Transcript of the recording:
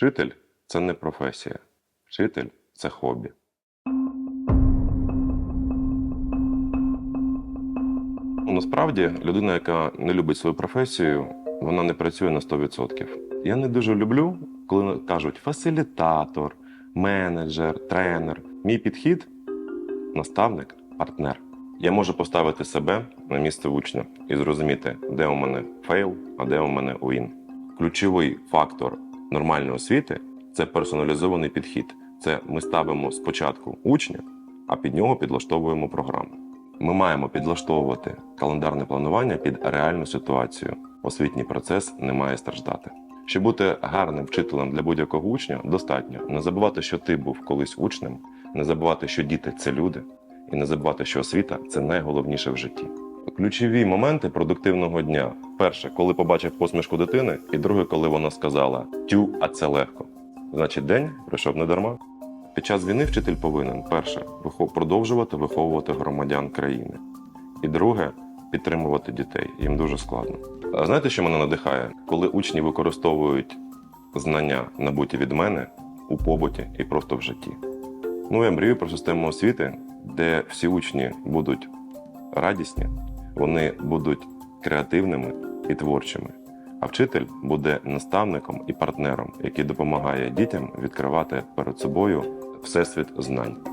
Вчитель це не професія. Вчитель це хобі. Насправді, людина, яка не любить свою професію, вона не працює на 100%. Я не дуже люблю, коли кажуть фасилітатор, менеджер, тренер. Мій підхід наставник, партнер. Я можу поставити себе на місце учня і зрозуміти, де у мене фейл, а де у мене уін. Ключовий фактор нормальної освіти це персоналізований підхід. Це ми ставимо спочатку учня, а під нього підлаштовуємо програму. Ми маємо підлаштовувати календарне планування під реальну ситуацію. Освітній процес не має страждати. Щоб бути гарним вчителем для будь-якого учня, достатньо не забувати, що ти був колись учнем, не забувати, що діти це люди, і не забувати, що освіта це найголовніше в житті. Ключові моменти продуктивного дня: перше, коли побачив посмішку дитини, і друге, коли вона сказала Тю, а це легко. Значить, день пройшов не дарма. Під час війни вчитель повинен перше продовжувати виховувати громадян країни, і друге підтримувати дітей. Їм дуже складно. А знаєте, що мене надихає? Коли учні використовують знання, набуті від мене у побуті і просто в житті. Ну, я мрію про систему освіти, де всі учні будуть радісні, вони будуть креативними і творчими. А вчитель буде наставником і партнером, який допомагає дітям відкривати перед собою всесвіт знань.